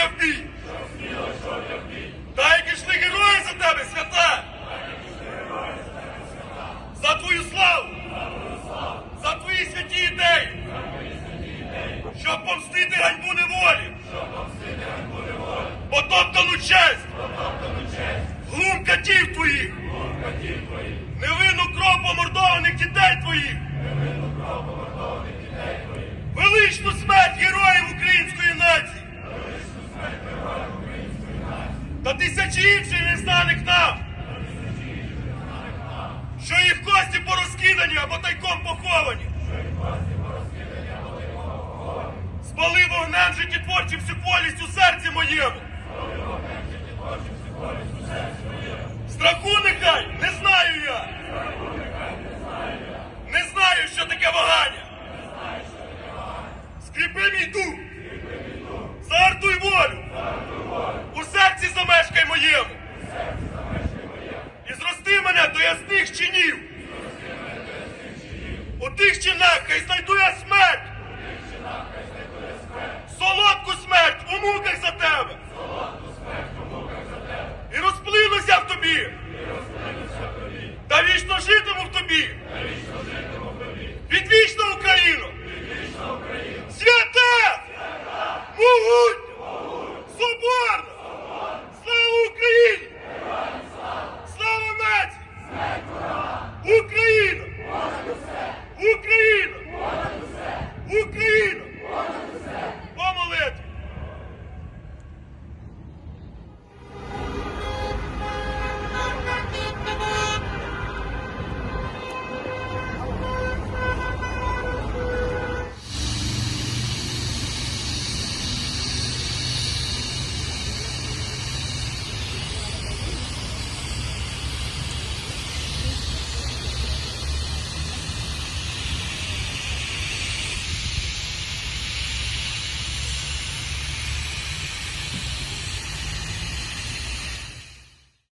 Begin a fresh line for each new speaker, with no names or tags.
я в бій! Дай пішли герої за тебе, свята! За твою славу! За твої святі ідеї! Щоб помстити ганьбу неволі! Потоптану честь! Глум катів твоїх! Невинну кров помордованих дітей твоїх! Інших незнаних нам, що їх кості порозкидані або тайком поховані. Спали вогнем життєтворчим всю полість у серці моєму. моєму. І зрости мене до ясних чинів. У тих чинах хай знайду я смерть. Солодку смерть у муках за тебе. І розплинуся в тобі. Та вічно житиму в тобі. Відвічна Україна! Свята! Могуть!